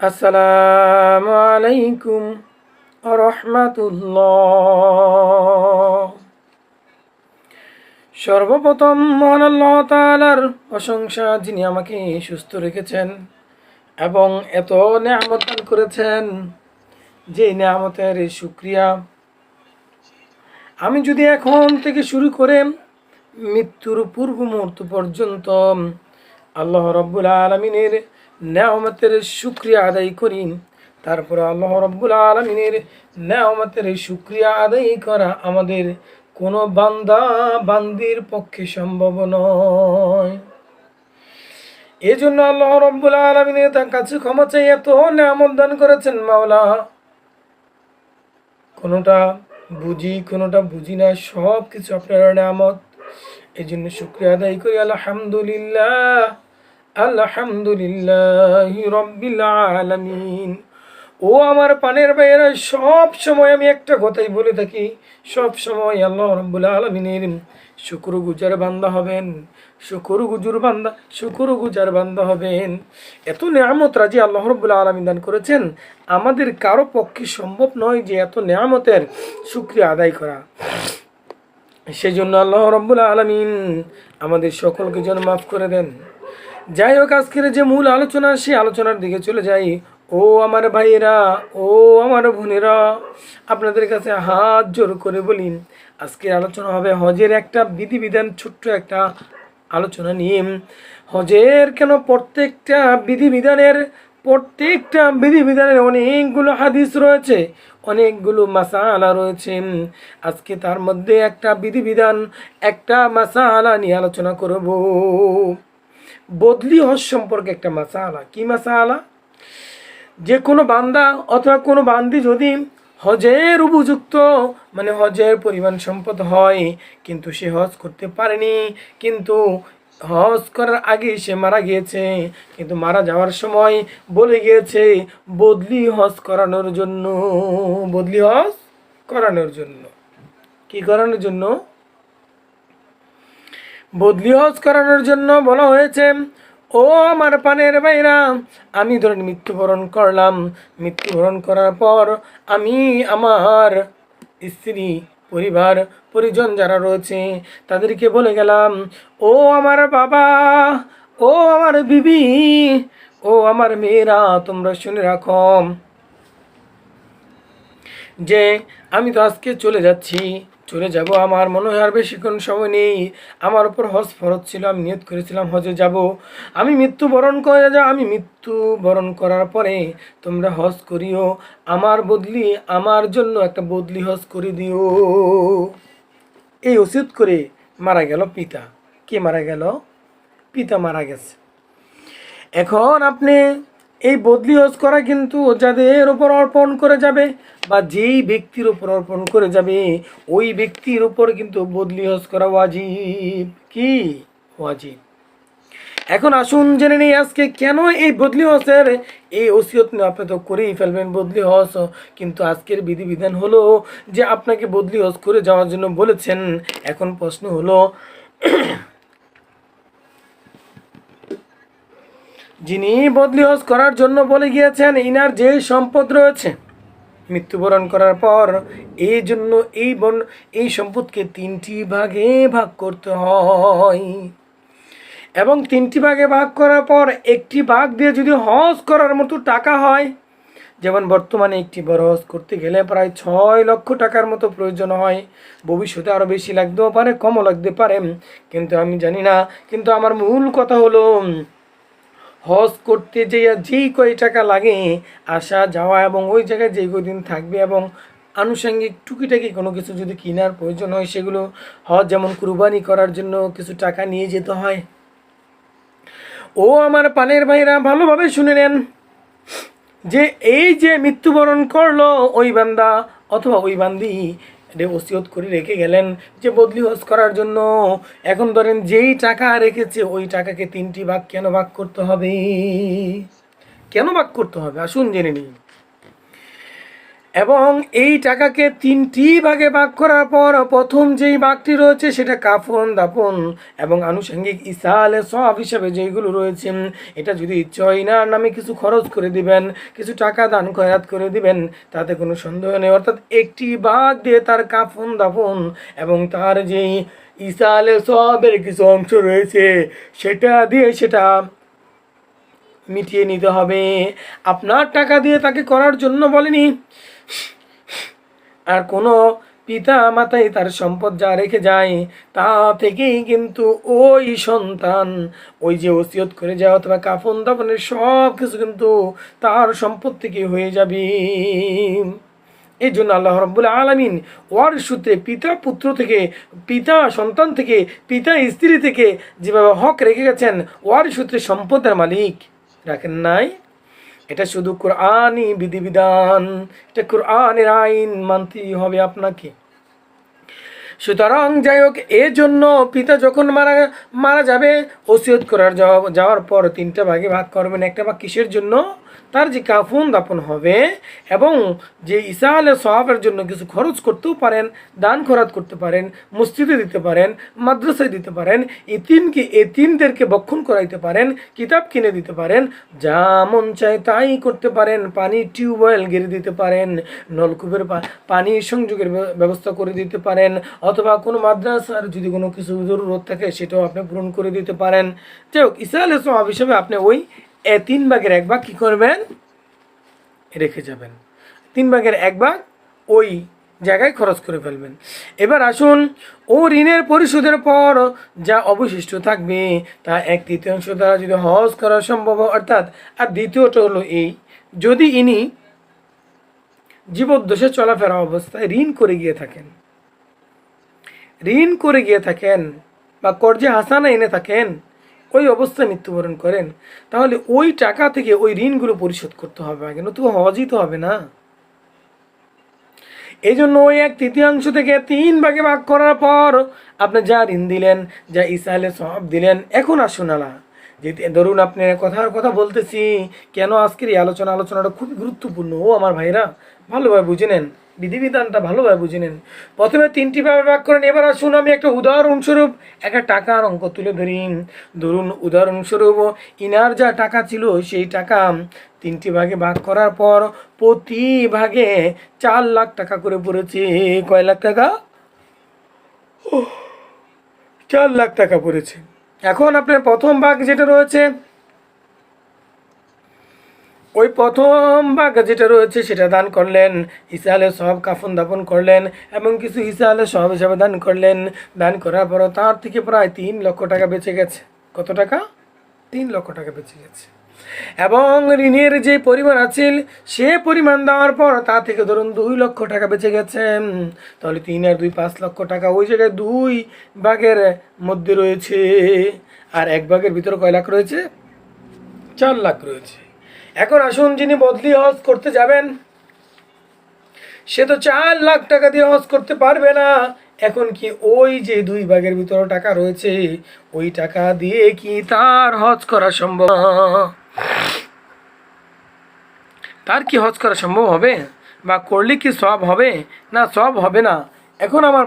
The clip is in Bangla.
আসসালামু আলাইকুম রহমাতুল্লাহ সর্বপ্রথম মহান আল্লাহ তাআলার প্রশংসা যিনি আমাকে সুস্থ রেখেছেন এবং এত নেয়ামত দান করেছেন যে নেয়ামতের শুক্রিয়া। আমি যদি এখন থেকে শুরু করে মৃত্যুর পূর্ব মুহূর্ত পর্যন্ত আল্লাহ রব্বুল আলমিনের নেয়ামতের শুক্রিয়া আদায় করি। তারপরে আল্লাহ রব্বুল আলমিনের নেয়ামতের শুক্রিয়া আদায় করা আমাদের কোনো বান্দা বান্দির পক্ষে সম্ভব নয়। এই জন্য আল্লাহ রব্বুল আলমিনের তার কাছে ক্ষমা চাই এত নেয়ামত দান করেছেন মাওলা। কোনোটা বুঝি কোনোটা বুঝি না সব কিছু আপনার নামত এই জন্য শুক্রিয়া আদায় করি। আলহামদুলিল্লাহ। আলহামদুলিল্লাহ রব্বিল আলামিন। ও আমার পানের বাইরে সব সময় আমি একটা কথাই বলে থাকি, সব সময় আল্লাহ রব্বুল আলমিনের শুক্র বান্দা হবেন শুকুর গুজুর বান্দা শুকুর গুজার বান্দা হবেন। এত নেয়ামত রাজি আল্লাহ রব্বুল্লা আলমিন দান করেছেন, আমাদের কারও পক্ষে সম্ভব নয় যে এত নেয়ামতের শুক্রিয়া আদায় করা। সেই জন্য আল্লাহ রব্বুল্লা আলমিন আমাদের সকলকে যেন মাফ করে দেন। যাই হোক, আজকের যে মূল আলোচনা, সেই আলোচনার দিকে চলে যাই। ও আমার ভাইয়েরা, ও আমার বোনেরা, আপনাদের কাছে হাত জোর করে বলি, আজকের আলোচনা হবে হজের একটা বিধিবিধান, ছোট্ট একটা আলোচনা নিয়ে। হজের কেন প্রত্যেকটা বিধিবিধানের প্রত্যেকটা বিধিবিধানের অনেকগুলো হাদিস রয়েছে, অনেকগুলো মাসালা রয়েছে। আজকে তার মধ্যে একটা বিধিবিধান, একটা মাসালা নিয়ে আলোচনা করব। বদলি হজ সম্পর্কে একটা মাসালা। কি মাসালা? যে কোনো বান্দা অথবা কোনো বান্দি যদি হজের উপযুক্ত মানে হজের পরিমাণ সম্পদ হয়, কিন্তু সে হজ করতে পারেনি, কিন্তু হজ করার আগে সে মারা গিয়েছে, কিন্তু মারা যাওয়ার সময় বলে গিয়েছে, বদলি হজ করানোর জন্য, বদলি হজ করানোর জন্য। কি করানোর জন্য? বদলি হজ করানোর জন্য বলা হয়েছে, ও আমার পানের বাইরা আমি ধরেন মৃত্যুবরণ করলাম। মৃত্যুবরণ করার পর আমি আমার স্ত্রী, পরিবার, পরিজন যারা রয়েছে, তাদেরকে বলে গেলাম, ও আমার বাবা, ও আমার বিবি, ও আমার মেয়েরা, তোমরা শুনে রাখো যে আমি তো আজকে চলে যাচ্ছি। চলে যাব। আমার মনে হয় আর বেশিক্ষণ সময় নেই। আমার উপর হজ ফরজ ছিল, আমি নিয়ত করেছিলাম হজে যাব। আমি মৃত্যুবরণ করে যা, আমি মৃত্যুবরণ করার পরে তোমরা হজ করিও। আমার বদলি, আমার জন্য একটা বদলি হজ করে দিও। এই ওষুধ করে মারা গেল পিতা। কে মারা গেল? পিতা মারা গেছে। এখন আপনি এই বদলি হজ করা কিন্তু যাদের উপর অর্পণ করে যাবে বা যেই ব্যক্তির উপর অর্পণ করে যাবে, ওই ব্যক্তির উপর কিন্তু বদলি হজ করা ওয়াজিব। কি? ওয়াজিব। এখন আসুন জেনে নেই আজকে কেন এই বদলি হসের এই ওসিয়ত আপনি তো করেই ফেলবেন বদলি হস কিন্তু আজকের বিধিবিধান হলো যে আপনাকে বদলি হজ করে যাওয়ার জন্য বলেছেন। এখন প্রশ্ন হলো যিনি বদলি হজ করার জন্য বলে গিয়েছেন, ইনার যে সম্পদ রয়েছে, মৃত্যুবরণ করার পর এই জন্য এই বন এই সম্পদকে তিনটি ভাগে ভাগ করতে হয়। এবং তিনটি ভাগে ভাগ করার পর একটি ভাগ দিয়ে যদি হজ করার মতো টাকা হয়, যেমন বর্তমানে একটি বড় হজ করতে গেলে প্রায় ছয় লক্ষ টাকার মতো প্রয়োজন হয়। ভবিষ্যতে আরও বেশি লাগতেও পারে, কমও লাগতে পারে। কিন্তু আমি জানি না, কিন্তু আমার মূল কথা হলো হজ করতে যে যেই কয় টাকা লাগে, আসা, যাওয়া এবং ওই জায়গায় যেই কদিন থাকবে এবং আনুষঙ্গিক টুকিটাকি কোনো কিছু যদি কেনার প্রয়োজন হয়, সেগুলো হজ যেমন কুরবানি করার জন্য কিছু টাকা নিয়ে যেতে হয়। ও আমার পানের ভাইরা, ভালোভাবে শুনে নেন যে, এই যে মৃত্যুবরণ করল ওই বান্দা অথবা ওই বান্দি ওসিয়ত করে রেখে গেলেন যে বদলি হজ করার জন্য। এখন ধরেন যেই টাকা রেখেছে, ওই টাকাকে তিনটি ভাগ কেন ভাগ করতে হবে? কেন ভাগ করতে হবে? আসুন জেনে নিই। এবং এই টাকাকে তিনটি ভাগে ভাগ করার পর প্রথম যেই ভাগটি রয়েছে সেটা কাফন দাপন এবং আনুষঙ্গিক ইসালে সব হিসাবে যেইগুলো রয়েছে, এটা যদি না নামে কিছু খরচ করে দিবেন, কিছু টাকা দান খয়াত করে দিবেন, তাতে কোনো সন্দেহ নেই। অর্থাৎ একটি ভাগ দিয়ে তার কাফন দাপন এবং তার যেই ইসালে সবের কিছু অংশ রয়েছে, সেটা দিয়ে সেটা মিটিয়ে নিতে হবে। আপনার টাকা দিয়ে তাকে করার জন্য বলেনি? আর কোনো পিতা মাতাই তার সম্পদ যা রেখে যায়, তা থেকেই কিন্তু ওই সন্তান, ওই যে ওসিয়ত করে যাওয়া অথবা কাফন দাফনের সব কিছু কিন্তু তার সম্পদ থেকে হয়ে যাবে। এই জন্য আল্লাহ রব্বুল আলমিন ওয়ার সূত্রে পিতা পুত্র থেকে, পিতা সন্তান থেকে, পিতা স্ত্রী থেকে যেভাবে হক রেখে গেছেন ওয়ার সূত্রে সম্পদের মালিক রাখেন নাই। এটা শুধু কোরআনই বিধিবিধান, এটা কোরআনের আইন, মানতেই হবে আপনাকে। সুতরাং যাই হোক জন্য পিতা যখন মারা মারা যাবে, ওসিয়ত করার যাওয়া যাওয়ার পর তিনটা ভাগে ভাগ করবেন। একটা ভাগ কিসের জন্য? তার যে কাফুন দাপন হবে এবং যে ইসা আলে সহাবের জন্য কিছু খরচ করতেও পারেন, দান খরাত করতে পারেন, মসজিদে দিতে পারেন, মাদ্রাসায় দিতে পারেন, এতিমকে, এতিমদেরকে বক্ষণ করাইতে পারেন, কিতাব কিনে দিতে পারেন, যা মন চায় তাই করতে পারেন, পানি টিউবওয়েল গেড়ে দিতে পারেন, নলকূপের পানি সংযোগের ব্যবস্থা করে দিতে পারেন, অথবা কোনো মাদ্রাসার যদি কোনো কিছু জরুরত থাকে, সেটাও আপনি পূরণ করে দিতে পারেন। যাই হোক ইসা আল ইসলাম হিসেবে আপনি ওই এ তিন ভাগের এক ভাগ কী করবেন? রেখে যাবেন। তিন ভাগের এক ভাগ ওই জায়গায় খরচ করে ফেলবেন। এবার আসুন, ও ঋণের পরিশোধের পর যা অবশিষ্ট থাকবে তা এক তৃতীয়াংশ দ্বারা যদি হজ করা সম্ভব অর্থাৎ, আর দ্বিতীয়টা হলো এই, যদি ইনি জীবদ্দশে চলাফেরা অবস্থায় ঋণ করে গিয়ে থাকেন, ঋণ করে গিয়ে থাকেন বা কর্জে হাসানা এনে থাকেন ওই অবস্থায় মৃত্যুবরণ করেন। তাহলে ওই টাকা থেকে ওই ঋণগুলো পরিশোধ করতে হবে আগে নতুবা হজই তো হবে না। এই জন্য ওই এক তৃতীয়াংশ থেকে তিন ভাগে ভাগ করার পর আপনি যা ঋণ দিলেন, যা ইসাইলে সব দিলেন, এখন আসুন আলা। যে ধরুন আপনি কথার কথা বলতেছি, কেন আজকের এই আলোচনা, আলোচনাটা খুবই গুরুত্বপূর্ণ? ও আমার ভাইরা, ভালোভাবে বুঝে নেন, বিধিবিধানটা ভালোভাবে বুঝে নেন। প্রথমে তিনটি ভাবে ভাগ করেন, এবার আসুন আমি একটা উদাহরণস্বরূপ, একটা টাকার অঙ্ক তুলে ধরি। ধরুন, উদাহরণস্বরূপ, ইনার যা টাকা ছিল, সেই টাকা তিনটি ভাগে ভাগ করার পর প্রতি ভাগে চার লাখ টাকা করে পড়েছে। কয় লাখ টাকা? চার লাখ টাকা পড়েছে। এখন আপনার প্রথম ভাগ যেটা রয়েছে, ওই প্রথম ভাগ যেটা রয়েছে সেটা দান করলেন ইসালে সব কাফন দাপন করলেন, এবং কিছু ইসালে সব হিসাবে দান করলেন। দান করার পর তার থেকে প্রায় তিন লক্ষ টাকা বেঁচে গেছে। কত টাকা? তিন লক্ষ টাকা বেঁচে গেছে। এবং ঋণের যে পরিমাণ আছে, সে পরিমাণ দেওয়ার পর তা থেকে ধরুন দুই লক্ষ টাকা বেঁচে গেছে। তাহলে তিন আর দুই পাঁচ লক্ষ টাকা, ওই জায়গায় দুই ভাগের মধ্যে রয়েছে, আর এক ভাগের ভিতরে কয় লাখ রয়েছে? চার লাখ রয়েছে। এখন আসুন যিনি বদলি হজ করতে যাবেন, সে তো চার লাখ টাকা দিয়ে হজ করতে পারবে না। এখন কি ওই যে দুই ভাগের ভিতরে টাকা রয়েছে, ওই টাকা দিয়ে কি তার হজ করা সম্ভব? তার কি হজ করা সম্ভব হবে? বা করলে কি সব হবে? না, সব হবে না। এখন আমার